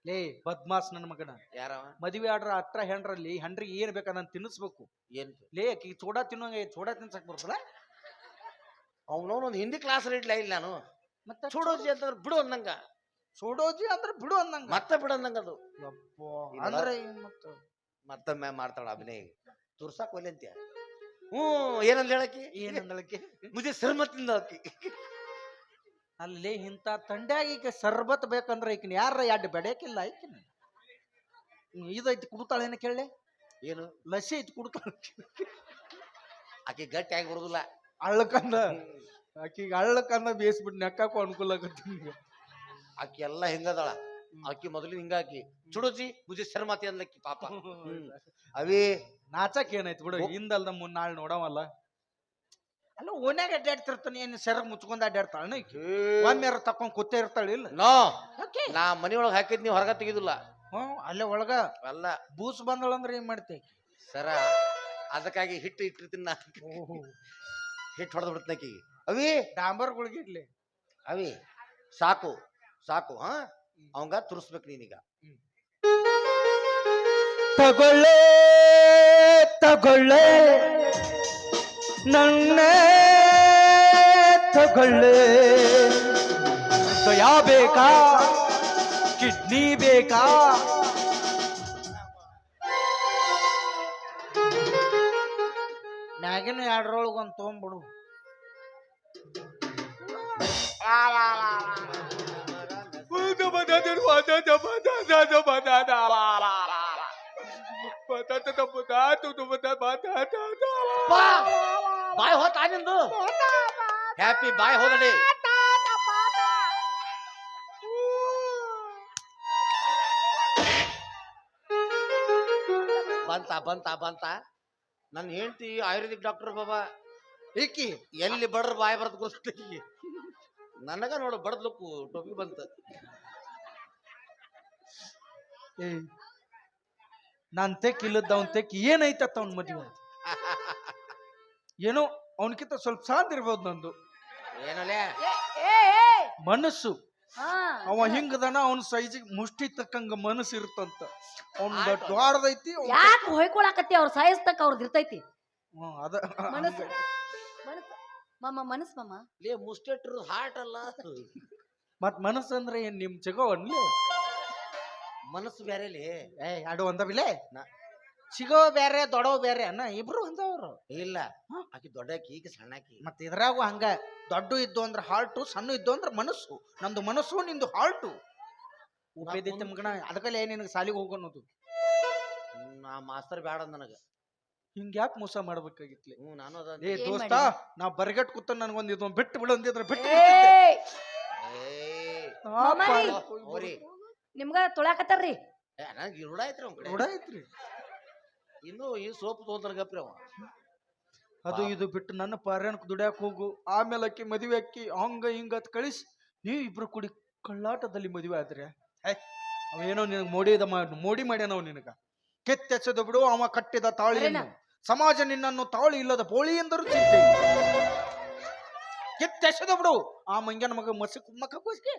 ಲೇ ಬದ್ಮಾಸ್ ನನ್ನ ಮಗನ. ಯಾರ ಮದ್ವೆ ಆಡ್ರ ಹತ್ರ ಹೆಂಡ್ರಲ್ಲಿ ಹೆಂಡ್ರಿಗೆ ಏನ್ ಬೇಕಾ ನಾನು ತಿನ್ನಿಸ್ಬೇಕು? ಏನ್ ಲೇ ಆಕಿ ಚೋಡಾ ತಿನ್ನೋಂಗ ಚೋಡಾ ತಿನ್ಸಕ್ ಬರ್ತಲ್ಲ ಅವನವನು ಒಂದು ಹಿಂದಿ ಕ್ಲಾಸ್ ಇಡ್ಲ ಇಲ್ಲ ನಾನು. ಮತ್ತೆ ಚುಡುಜಿ ಅಂತಂದ್ರೆ ಬಿಡು ಅಂದಂಗ. ಚೋಡೋಜಿ ಅಂದ್ರೆ ಬಿಡು ಅಂದಂಗ. ಮತ್ತೆ ಬಿಡು ಅಂದಂಗ ಅದು. ಅಂದ್ರೆ ಮತ್ತೆ? ಮತ್ತೊಮ್ಮೆ ಮಾಡ್ತಾಳ ಅಭಿನಯ. ತುರ್ಸಾಕ್ ಒಲೆ ಅಂತ್ಯ ಹ್ಞೂ ಏನಂದ ಹೇಳಕಿ ಏನಂದಳಕ್ಕೆ ಮುಜೆ ಸರ್ಮತ್ತಿಂದ ಆಕಿ. ಅಲ್ಲಿ ಇಂಥ ತಂಡ್ಯಾಗ ಈಗ ಸರ್ಬತ್ ಬೇಕಂದ್ರೆ ಈಕಿನ ಯಾರ ಎಡ್ ಬೆಡ್ಯಾಕಿಲ್ಲ ಈಕಿನ? ಇದೈತಿ ಕುಡ್ತಾಳೇನ ಕೇಳಿ ಏನು ಲಸಿ ಐತಿ ಕುಡ್ತಾಳ ಆಕೆ. ಗಟ್ಟಿ ಆಗಿ ಬರುದಿಲ್ಲ. ಅಳ್ಳಕಂದ ಆಕಿಗೆ ಅಳ್ಳಕಂದ ಬೇಯಿಸ್ಬಿಟ್ಟು ನೆಕ್ಕಾಕು ಅನುಕೂಲ ಆಗತ್ತೆ ಆಕಿ ಎಲ್ಲ ಹಿಂಗದಾಳ. ಆಕಿ ಮೊದಲು ಹಿಂಗಾಕಿ. ಚುಡುಚಿ ಚುಡುಜಿ ಮುಜಿ ಶರ್ಮಾತಿ ಅಂದ್ಲಕ್ಕಿ ಪಾಪ. ಅವೇ ಅವಿ. ನಾಚಕ್ ಏನಾಯ್ತು ಬಿಡು ಹಿಂದಲ್ದ ಮುನ್ನಾಳ್ ನೋಡವಲ್ಲ. ಅಲ್ಲ ಓನ್ಯಾಗ ಅಡ್ಡಾಡ್ತಿರ್ತಾನೆ ಏನು ಸೆರ ಮುಚ್ಕೊಂಡ್ ಅಡ್ಡಾಡ್ತಾಳ ಒಮ್ಮೆರ ತಕೊಂಡ್ ಕೂತೇ ಇರ್ತಾಳ ಇಲ್ಲ? ನೋ. ಓಕೆ ನಾ ಮನಿಯೊಳಗ ಹಾಕಿದ್ ನೀವು ಹೊರಗ ತೆಗಿದಿಲ್ಲ. ಹ್ಮ್ ಅಲ್ಲೇ ಒಳಗ ಅಲ್ಲ. ಬೂಸ್ ಬಂದಳ ಅಂದ್ರೆ ಏನ್ ಮಾಡ್ತಿ? ಸರ ಅದಕ್ಕಾಗಿ ಹಿಟ್ಟು ಇಟ್ಟಿರ್ತೀನಿ ನಾ ಹಿಟ್ಟು ಹೊಡೆದು ಬಿಡ್ತೀನಿ ಅವಿ. ಡಾಂಬರ್ ಗುಳಿಗಿಡ್ಲಿ ಅವಿ ಸಾಕು ಸಾಕು ಹಾ? ಅವಂಗ ತುರ್ಸ್ಬೇಕು ನೀನೀಗ. ತಗೊಳ್ಳೆ ತಗೊಳ್ಳೆ. ನನ್ನ ತಗೊಳ್ಳೆ. ದಯಾ ಬೇಕಾ? ಕಿಡ್ನಿ ಬೇಕಾ? ಮ್ಯಾಗಿನ ಎರಡರೊಳಗ ಒಂದ್ ತೊಗೊಂಡ್ಬಿಡು ಬಾ. ಬಾಯ್ ಹೋತ ನಿಂದು? ಹ್ಯಾಪಿ ಬಾಯ್ ಹೋದಡಿ ಬಂತ ಬಂತ ಬಂತ. ನನ್ನ ಹೆಂಡತಿ ಆಯುರ್ವೇದಿಕ್ ಡಾಕ್ಟರ್ ಬಾಬಾ. ಈಕಿ ಎಲ್ಲಿ ಬಡ್ರ ಬಾಯ್ ಬರದ್ ಗೊತ್ತಿ ನನಗ ನೋಡು ಬಡದ್ಲಕ್ಕು ಟೊಪಿ ಬಂತ. ನಾನ್ ತೆಕ್ ಇಲ್ಲದ ಅವ್ನ್ ತೆಕ್ ಏನೈತ ಅವ್ನ ಮದ್ವೆ ಏನೋ ಅವನಕ್ಕಿಂತ ಸ್ವಲ್ಪ ಸಾಂದ್ ಇರ್ಬೋದು ನಂದು. ಏನಲೇ? ಏ ಏ ಏ. ಮನಸ್ಸು. ಹಾ. ಅವ ಹಿಂಗದನ ಅವನ ಸೈಜಿಗೆ ಮುಷ್ಟಿ ತಕ್ಕಂಗ ಮನಸ್ಸು ಇರುತ್ತಂತ. ಅವ್ನ ದೊಡ್ಡದೈತಿ ಯಾಕೆ ಹೊಯ್ಕೊಳಕತ್ತಿ? ಅವ್ರ ತಕ್ಕ ಅವ್ರದ್ದು ಇರ್ತೈತಿ. ಹ್ಮ್, ಅದ. ಮನಸ್ಸು. ಮನಸ್ಸು. ಮಮ್ಮ ಮನಸ್ಸು ಮಮ್ಮ ಲೇ ಮುಸ್ಟೆಟ್ರು ಹಾರ್ಟ್ ಅಲ್ಲ. ಮತ್ ಮನಸ್ಸು ಅಂದ್ರೆ ಏನ್ ನಿಮ್ ಜಗವನ್ಲಿ? ಮನಸ್ಸು ಬೇರೆಲಿ ಏ ಅಡು ನಾ- ಸಿಗೋ ಬೇರೆ ದೊಡವ ಬೇರೆ ಅನ್ನ ಇಬ್ರು ಒಂದವ್ರು ಇಲ್ಲ? ಆಕಿ ದೊಡ್ಡಕಿ ಈಗ ಸಣ್ಣಕಿ. ಮತ್ತೆ ಇದ್ರಾಗು ಹಂಗ. ದೊಡ್ಡ ಇದ್ದು ಅಂದ್ರ ಹಾಲ್ಟು ಸಣ್ಣ ಇದ್ದು ಅಂದ್ರ ಮನಸ್ಸು. ನಂದು ಮನಸ್ಸು ನಿಂದು ಹಾಲ್ಟು. ಉಪೇದೈತೆ ಮಗನ ಅದಕ್ಕಲ್ಲೇ ನಿನಗೆ ಸಾಲಿಗೆ ಹೋಗೋನದು ನಾ ಮಾಸ್ತರ್ ಬ್ಯಾಡ ನನಗ. ಹಿಂಗ ಯಾಕೆ ಮೋಸ ಮಾಡ್ಬೇಕಾಗಿತ್ಲಿ. ಹ್ಞೂ ನಾನು ಅದ ಏ ಏನ್ ದೋಸ್ತ? ನಾ ಬರ್ಗಟ್ ಕೂತ ನನ್ಗೊಂದ್ ಇದೊಂದ್ ಬಿಟ್ಟು ಬಿಡು ಅಂದಿದ್ರೆ ಬಿಟ್ಟು ಏಯ್! ಏ ನಿಮ್ಗ ತೊಳಾಕತ್ತಾರ್ರಿ. ನನಗೆ ರೂಢ ಐತ್ರಿ ಅವ್ನ ಕಡೆ. ಐತ್ರಿ ಇನ್ನು ಈ ಸೋಪ್ ತೊಗೊಂತಾನ ಗಪ್ರಿ ಅವ. ಅದು ಇದು ಬಿಟ್ಟು ನನ್ನ ಪಾರ್ಯಾನಕ್ ದುಡ್ಯಾಕ್ ಹೋಗು. ಆಮೇಲೆ ಅಕ್ಕಿ ಮದುವೆ ಅಕ್ಕಿ ಹಂಗ ಹಿಂಗ ಅತ್ ಕಳಿಸಿ ನೀವ್ ಇಬ್ರು ಕೂಡಿ ಕಳ್ಳಾಟದಲ್ಲಿ ಮದುವೆ ಆದ್ರೆ. ಹೇ, ಅವೇನೋ ನಿನಗ್ ಮೋಡಿದ ಮಾಡಿ ಮೋಡಿ ಮಾಡ್ಯಾನವ ನಿನಗ. ಕೆತ್ತೆಸೆದು ಬಿಡು ಅವ ಕಟ್ಟಿದ ತಾಳಿ ಸಮಾಜ ನಿನ್ನನ್ನು ತಾಳಿ ಇಲ್ಲದ ಬೋಳಿ ಎಂದರು ಚಿಂತೆ ಕೆತ್ತೆಸೆದು ಬಿಡು. ಆ ಮಂಗ್ಯನ ಮಗ ಮಸಕ್ ಮಕ್ಕ ಕೂಸ್ಕೆ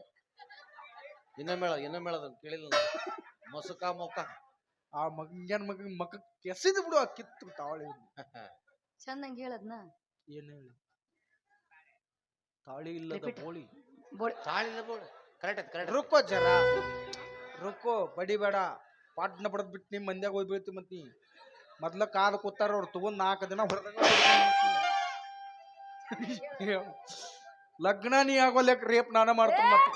ಇನ್ನೊಮ್ಮೆ ಮೇಳ ಇನ್ನೊಮ್ಮೆ ಮೇಳದ ಕೇಳಿಲ್ಲ. ಮೊಸಕ ಮೊಕ. ಆ ಮಂಗ್ಯನ ಮಗ ಮಕ್ಕ ಕೆಸಿದು ಬಿಡು ಆ ಕಿತ್ತು ತಾಳಿ ಚಂದಂಗ್ ಹೇಳದ್ನ ಏನು ಹೇಳಿ? ತಾಳಿ ಇಲ್ಲದ Repeat. ಬೋಳಿ. ತಾಳಿ ತಾಳಿಲ್ಲ ಬೋಳಿ. ಕರೆಕ್ಟ್ ಅದು ಕರೆಕ್ಟ್ ರುಕೋ ಜರ. ರುಕೋ ಬಡಿಬೇಡ. ಪಾಟ್ನ ಬಡದ್ ಬಿಟ್ಟು ನಿಮ್ ಮಂದ್ಯಾಗ ಹೋಗಿ ಬೀಳ್ತಿ ಮತ್ ನೀ. ಮೊದ್ಲ ಕಾದ ಕೂತಾರ ಅವ್ರು ತಗೊಂಡ್ ನಾಲ್ಕು ದಿನ ಹೊರದಾಗ *laughs* ಲಗ್ನ ನೀ ಲೆಕ್ಕ ರೇಪ್ ನಾನ ಮಾಡ್ತೀನಿ ಮತ್ತೆ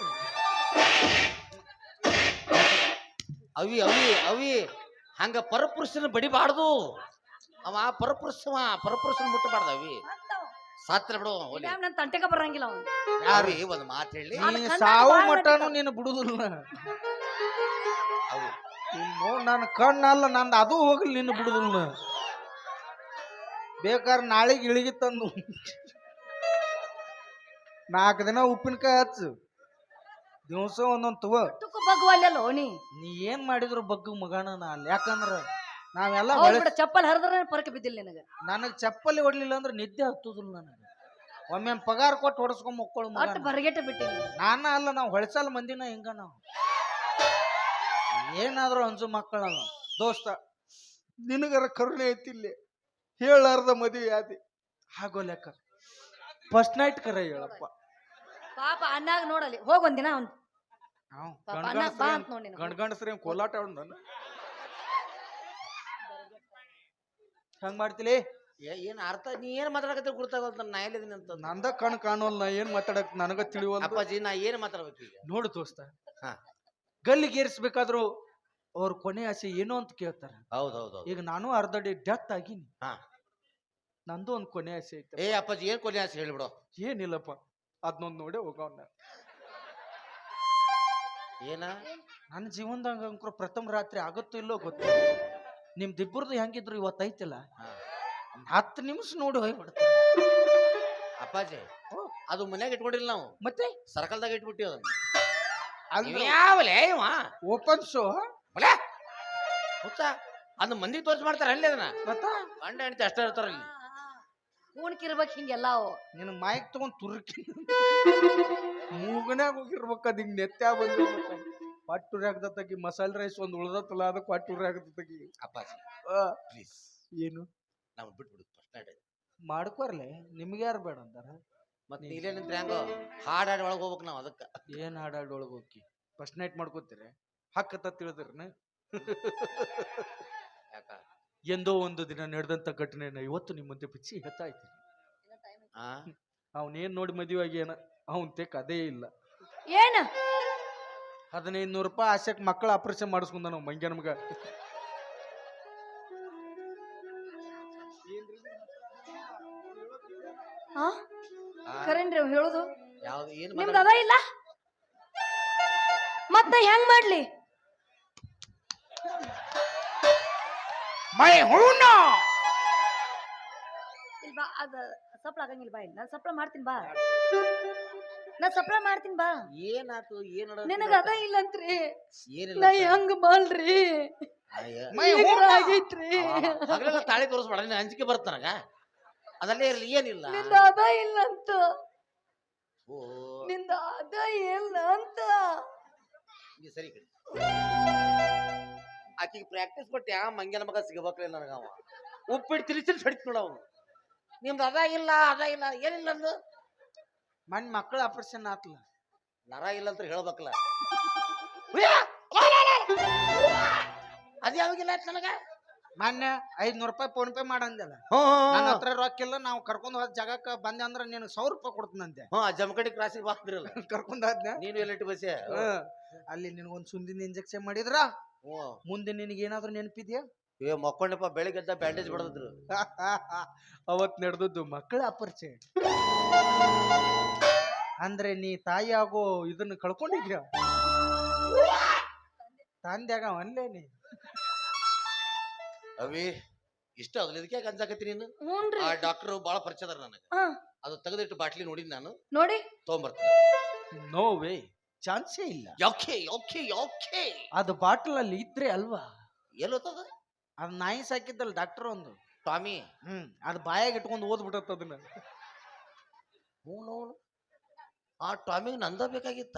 ಅವಿ ಅವಿ ಅವಿ. ಹಂಗ ಪರಪುರುಷನ ಬಡಿಬಾರ್ದು. ಅವ ಪರಪುರುಷವ ಪರಪುರುಷನ ಮುಟ್ಟಬಾರ್ದವಿ ಅವಿ. ಸಾತ್ರ ಬಿಡು ಹೋಲಿ ನನ್ ತಂಟೆಗ ಬರಂಗಿಲ್ಲ ಅವ್ನು. ಯಾರಿ ಒಂದು ಮಾತು ಹೇಳಿ? ನೀ ಸಾವು ಮಟ್ಟನು ಮಟನು ಹೊಡಿತಾವ್. ನೀನು ಬಿಡುದಿಲ್ಲ. ಅವಿ. ನನ್ನ ಕಣ್ಣಲ್ಲ ನಂದು ಅದು ಹೋಗ್ಲಿ ನಿನ್ನ ಬಿಡುದಿಲ್ಲ. ಬೇಕಾದ್ರೆ ನಾಳೆಗೆ ಇಳಿಗಿತ್ತಂದು ತಂದು. ನಾಲ್ಕು ದಿನ ಉಪ್ಪಿನಕಾಯಿ ಹಚ್ಚು. ದಿವಸ ಒಂದೊಂದು ತಗೋ. ತುಕ್ಕು ಬಗ್ವಲ್ಲೋ ನೀ. ನೀ ಏನ್ ಮಾಡಿದ್ರು ಬಗ್ಗು ಮಗನ ನಾಲ್ ಅಲ್ಲಿ ಯಾಕಂದ್ರ ನಾವೆಲ್ಲ ಬಿಡ ಚಪ್ಪಲ್ ಹರಿದ್ರೆ ಪರಕ ಬಿದ್ದಿಲ್ಲ ನಿನಗ. ನನಗ್ ಚಪ್ಪಲಿ ಹೊಡ್ಲಿಲ್ಲ ಅಂದ್ರೆ ನಿದ್ದೆ ಹತ್ತುದಿಲ್ಲ ನನಗೆ. ಒಮ್ಮೆ ಪಗಾರ ಕೊಟ್ಟು ಹೊಡ್ಸ್ಕೊಂಡ್ ಮಕ್ಕಳು ಮಗ ಬರಗೆಟ್ಟ ಬಿಟ್ಟಿ ನಾನ ಅಲ್ಲ ನಾವು ಹೊಳಸಲ್ ಮಂದಿನ ಹಿಂಗ ನಾವು? ಏನಾದ್ರೂ ಅಂಜು ಮಕ್ಕಳ ದೋಸ್ತ ನಿನಗರ ಕರುಣೆ ಐತಿಲ್ಲಿ ಹೇಳಾರ್ದ ಮದುವೆ ಆದಿ. ಆಗೋ ಲೆಕ್ಕ. ಫಸ್ಟ್ ನೈಟ್ ಕರ ಹೇಳಪ್ಪ. ಪಾಪ ಅನ್ನಾಗ ನೋಡಲಿ ಹೋಗ ಒಂದಿನ ಅವ್ನ್. ನಾವು ಪಾಪ ಅನ್ನಾಗ ಬಾ ಅಂತ ನೋಡಿ ಗಂಡ ಗಂಡಸ್ರೇನ್ ಕೋಲಾಟ ನಾನು ಹಂಗ ಮಾಡ್ತಿಲಿ? ಏ- ಏನ್ ಅರ್ಥ ನೀ ಏನ್ ಮಾತಾಡಕತ್ತಿ ಗುರ್ತಾಗೋದ್ ನಾ ಎಲ್ಲಿದ್ದೀನಿ ಅಂತ? ನಂದ ಕಣ್ ಕಾಣೋಲ್ ನಾ ಏನ್ ಮಾತಾಡಕ್ ನನಗ ತಿಳಿವಲ್ದು? ಅಪ್ಪಾಜಿ ನಾ ಏನ್ ಮಾತಾಡ್ಬೇಕು ಈಗ? ನೋಡು ದೋಸ್ತ. ಹಾ. ಗಲ್ಲಿಗೆ ಏರಿಸ್ಬೇಕಾದ್ರು ಅವ್ರ ಕೊನೆ ಆಸೆ ಏನು ಅಂತ ಕೇಳ್ತಾರ. ಹೌದೌದು ಈಗ ನಾನು ಅರ್ಧ ಡೇ ಡೆತ್ ಆಗಿನಿ. ಹಾ. ನಂದು ಒಂದ್ ಕೊನೆ ಆಸೆ ಐತೆ. ಏ ಅಪ್ಪಾಜಿ ಏನ್ ಕೊನೆ ಆಸೆ ಹೇಳ್ಬಿಡು? ಏನಿಲ್ಲಪ್ಪ. ಅದನ್ನೊಂದ್ ನೋಡಿ ಹೋಗವ್ನ. ಏನ? ನನ್ನ ಜೀವನದಾಗ ಅಂಕರು ಪ್ರಥಮ ರಾತ್ರಿ ಆಗುತ್ತೋ ಇಲ್ಲೋ ಗೊತ್ತು ನಿಮ್ದಿಬ್ಬರದು ಹೆಂಗಿದ್ರು ಇವತ್ತು ಐತಿಲ್ಲ. ಹತ್ತು ನಿಮಿಷ ನೋಡಿ ಹೋಗ್ಬಿಡ್ತಾರೆ ಅಪ್ಪಾಜಿ. ಅದು ಮನ್ಯಾಗ ಇಟ್ಕೊಂಡಿಲ್ಲ ನಾವು. ಮತ್ತೆ? ಸರ್ಕಲ್ದಾಗ ಇಟ್ಬಿಟ್ಟಿವಿ ಅದನ್ನ. ಅಂದ್ರೆ ಯಾವಲೇ ಇವ? ಓಪನ್ ಶೋ ಒಲೆ ಹುಚ್ಚ. ಅದು ಮಂದಿ ತೋರ್ಸಿ ಮಾಡ್ತಾರ ಅಲ್ಲಿ ಅದನ್ನ. ಮತ್ತ? ಗಂಡ ಹೆಂಡತಿ ಅಷ್ಟೇ ಇರ್ತಾರ ಅಲ್ಲಿ. ಕೂಣ್ಕಿರ್ಬೇಕು ಹಿಂಗೆಲ್ಲ ಅವು ನಿನ್ನ ಮೈಕ್ ತಗೊಂಡ್ ತುರ್ಕಿ. ಮೂಗನ್ಯಾಗ ಹೋಗಿರ್ಬೇಕು ಅದ್ ಹಿಂಗ್ ನೆತ್ಯ ಬಂದು ಪಟ್ಟುರಿ ಆಗ್ತತಗಿ ಮಸಾಲೆ ರೈಸ್ ಒಂದ್ ಉಳ್ದತ್ತಲ್ಲ ಅದಕ್ಕೆ ಪಟ್ಟುರಿ ಆಗ್ತತಗಿ ಅಪ್ಪಾಜಿ ಪ್ಲೀಸ್ ಏನು? ನಾವು ಬಿಟ್ಬಿಡು ಫಸ್ಟ್ ನೈಟ್ ಮಾಡ್ಕೊರ್ಲೆ ನಿಮ್ಗೆ ಯಾರು ಬೇಡ ಅಂತಾರ? ಮತ್ತೆ ಇಲ್ಲೇ ನಿಂತ್ರೆ ಹೆಂಗೋ ಹಾಡ್ ಹಾಡಿ ಒಳಗೆ ಹೋಗ್ಬೇಕು ನಾವು ಅದಕ್ಕೆ. ಏನ್ ಹಾಡಾಡ್ ಒಳಗ್ ಹೋಗಿ ಫಸ್ಟ್ ನೈಟ್ ಮಾಡ್ಕೋತೀರಿ? ಹಕ್ಕತ್ತ ತಿಳಿದ್ರನ? *laughs* ಎಂದೋ ಒಂದು ದಿನ ನಡೆದಂತ ಘಟನೆಯನ್ನ ಇವತ್ತು ನಿಮ್ಮ ಮುಂದೆ ಬಿಚ್ಚಿ ಹೇಳ್ತಾ ಇದ್ದೀನಿ. ಆ? ಅವನೇನ್ ನೋಡಿ ಮದುವೆ ಏನ? ಅವನ್ ತೆಕ್ ಅದೇ ಇಲ್ಲ. ಏನ? ಹದಿನೈದು ನೂರು ರೂಪಾಯಿ ಆಸೆಕ್ ಮಕ್ಕಳ ಆಪರೇಷನ್ ಮಾಡಿಸ್ಕೊಂಡ ನಾವು ಮಂಗ್ಯ ನಮ್ಗ ಹಾ ಆ, ಕರೇನ್ರಿ ಅವ್ ಹೇಳುದು. ಯಾವ್ದು ಏನು ನಿಮ್ದು ಅದ ಇಲ್ಲ? ಮತ್ತ ಹೆಂಗ್ ಮಾಡ್ಲಿ? ಮೈ ಹೂನ ಇಲ್ ಬಾ ಅದ ಸಪ್ಳ ಆಗಂಗಿಲ್ಲ ಬಾ ಇಲ್ಲಿ. ನಾನು ಸಪ್ಳ ಮಾಡ್ತೀನಿ ಬಾ. ನಾ ಸಪ್ಳ ಮಾಡ್ತೀನಿ ಬಾ. ಏನಾತು ಏನ್ ನಿನಗ ಅದ ಇಲ್ಲ ಅಂತ್ರಿ ಏನಿಲ್ಲ ನಾ. ಹೆಂಗ್ ಅಯ್ಯ. ಮೈ ಹೂನ ಆಗೈತ್ರಿ? ಹಗಲೆಲ್ಲ ತಾಳಿ ತೋರಿಸ್ಬೇಡ ನಿನ್ನ ಅಂಜಿಕೆ ಬರುತ್ತೆ ನನಗ. ಅದಲ್ಲೇ ಇರ್ಲಿ ಏನಿಲ್ಲ. ನಿಂದ ಅದ ಇಲ್ಲ ಅಂತ ಓ. ನಿಂದ ಅದ ಇಲ್ಲ ಅಂತ ಈ ಸರಿ ಕಡೆ ಆಕಿಗೆ ಪ್ರಾಕ್ಟೀಸ್ ಕೊಟ್ಟು ಆ ಮಂಗ್ಯನ ಮಗ ಸಿಗಬೇಕ್ರಿ ನನಗೆ ಅವ. ಉಪ್ಪಿಟ್ಟು ತಿರುಚಿ ಸಡಿತ್ ನೋಡ ಅವನು. ನಿಮ್ದು ಅದ ಇಲ್ಲ ಅದ ಇಲ್ಲ ಏನಿಲ್ಲ ಅಂದು ಮಣ್ಣು ಮಕ್ಕಳ ಆಪರೇಷನ್ ಆತ್ಲ. ನರ ಇಲ್ಲ ಅಂತ ಹೇಳ್ಬೇಕಲ್ಲ. ಅದ ಯಾವಾಗಿಲ್ಲ ಆಯ್ತು ನನಗ? ಮೊನ್ನೆ ಐದ್ನೂರು ರೂಪಾಯಿ ಫೋನ್ ಪೇ ಮಾಡಂದಿಲ್ಲ. ನನ್ನ ಹತ್ರ ರೊಕ್ಕಿಲ್ಲ ನಾವು ಕರ್ಕೊಂಡ್ ಹೋದ ಜಾಗಕ್ಕೆ ಬಂದೆ ಅಂದ್ರೆ ನೀನು ಸಾವಿರ ರೂಪಾಯಿ ಕೊಡ್ತೀನಂತೆ. ಹ್ಞೂ ಬಾಕ್ತಿರಲ್ಲ ಕರ್ಕೊಂಡ್ ಹೋದ್ನ? ನೀನು ಎಲ್ಲಿ ಬಸ್ಸೆ ಅಲ್ಲಿ ನಿನಗೊಂದು ಸುಂದಿನ ಇಂಜೆಕ್ಷನ್ ಮಾಡಿದ್ರ? ಮುಂದೆ ನಿನಗೆ ಏನಾದ್ರು ನೆನಪಿದ್ಯಾ? ಏ ಮಕ್ಕೊಂಡಪ್ಪ ಬೆಳಿಗ್ಗೆ ಎದ್ದ ಬ್ಯಾಂಡೇಜ್ ಬಡದ್ರು *laughs* ಅವತ್ ನಡೆದದ್ದು ಮಕ್ಕಳ ಅಪರಿಚಯ ಅಂದ್ರೆ ನೀ ತಾಯಿ ಆಗೋ ಇದನ್ನ ಕಳ್ಕೊಂಡಿದ್ಯ? ತಂದ್ಯಾಗ ಅನ್ಲೇ ನೀ. ಅವಿ ಇಷ್ಟ ಅದ್ರ ಇದಕ್ಕೆ ಯಾಕೆ ಅಂಜಾಕತ್ತಿ ನೀನು? ಹ್ಞೂನ್ರಿ. ಆ ಡಾಕ್ಟರ್ ಬಹಳ ಪರಿಚಯ ಅದಾರ ನನಗೆ. ಹಾ. ಅದು ತೆಗೆದಿಟ್ಟು ಬಾಟ್ಲಿ ನೋಡಿದ್ ನಾನು. ನೋಡಿ. ತೊಗೊಂಬರ್ತೀನಿ. ನೋ ವೇ ಚಾನ್ಸೇ ಇಲ್ಲ. ಯಾಕೆ ಯಾಕೆ ಯಾಕೆ ಅದು ಬಾಟಲ್ ಅಲ್ಲಿ ಇದ್ರೆ ಅಲ್ವಾ? ಎಲ್ಲೋತದ? ಅದ್ ನಾಯಿ ಸಾಕಿದ್ದಲ್ಲ ಡಾಕ್ಟರ್ ಒಂದು. ಟಾಮಿ ಹ್ಮ್ ಅದ್ ಬಾಯಾಗ ಇಟ್ಕೊಂಡು ಓದ್ಬಿಟ್ಟತ್ ಅದನ್ನ. ಹ್ಞೂ ಆ ಟಾಮಿಗೆ ನಂದ ಬೇಕಾಗಿತ್ತ?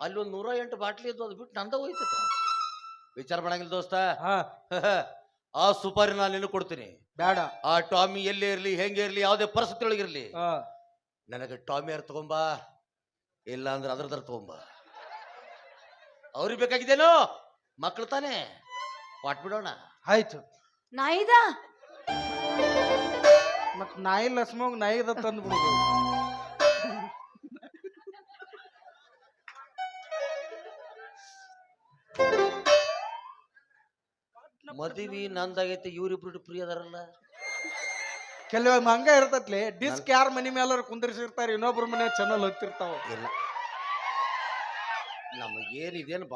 ಅಲ್ಲಿ ಒಂದು ನೂರ ಎಂಟು ಬಾಟ್ಲಿ ಇದ್ದು ಅದು ಬಿಟ್ಟು ನಂದ ಹೋಯ್ತದ. ವಿಚಾರ ಮಾಡಂಗಿಲ್ಲ ದೋಸ್ತ. ಹಾ. *laughs* ಆ ಸುಪಾರಿ ನಾನು ನಿನ್ನ ಕೊಡ್ತೀನಿ. ಬೇಡ. ಆ ಟಾಮಿ ಎಲ್ಲಿ ಇರ್ಲಿ ಹೆಂಗೆ ಇರ್ಲಿ ಯಾವುದೇ ಪರಿಸ್ಥಿತಿ ಒಳಗಿರ್ಲಿ ನನಗೆ ನನಗೆ ಯಾರು ತಗೊಂಬಾ ಇಲ್ಲ ಅಂದ್ರೆ ಅದ್ರದ್ರ ತಗೊಂಬ. ಅವ್ರಿಗೆ ಬೇಕಾಗಿದ್ದೇನೋ? ಮಕ್ಳು ತಾನೇ? ಕೊಟ್ಬಿಡೋಣ ಆಯ್ತು. ನಾಯಿದ? ಮತ್ ನಾಯಿ ಲಸ್ಮೋಗ್ ನಾಯಿದ ತಂದ್ಬಿಡುದು. ಮದುವೆ ನಂದಾಗೈತೆ ಇವ್ರಿಬ್ರು ಫ್ರೀ ಅದಾರಲ್ಲ ಕೆಲವೊಮ್ಮೆ ಹಂಗ ಇರ್ತತ್ಲಿ ಡಿಸ್ಕ್ ಯಾರ ಮನಿ ಮೇಲಾರು ಕುಂದಿರ್ಸಿರ್ತಾರ ಇನ್ನೊಬ್ರ ಮನೆ ಚಾನಲ್ ಹೋಗ್ತಿರ್ತಾವ. ಇಲ್ಲ. ನಮಗೇನು ಇದೇನು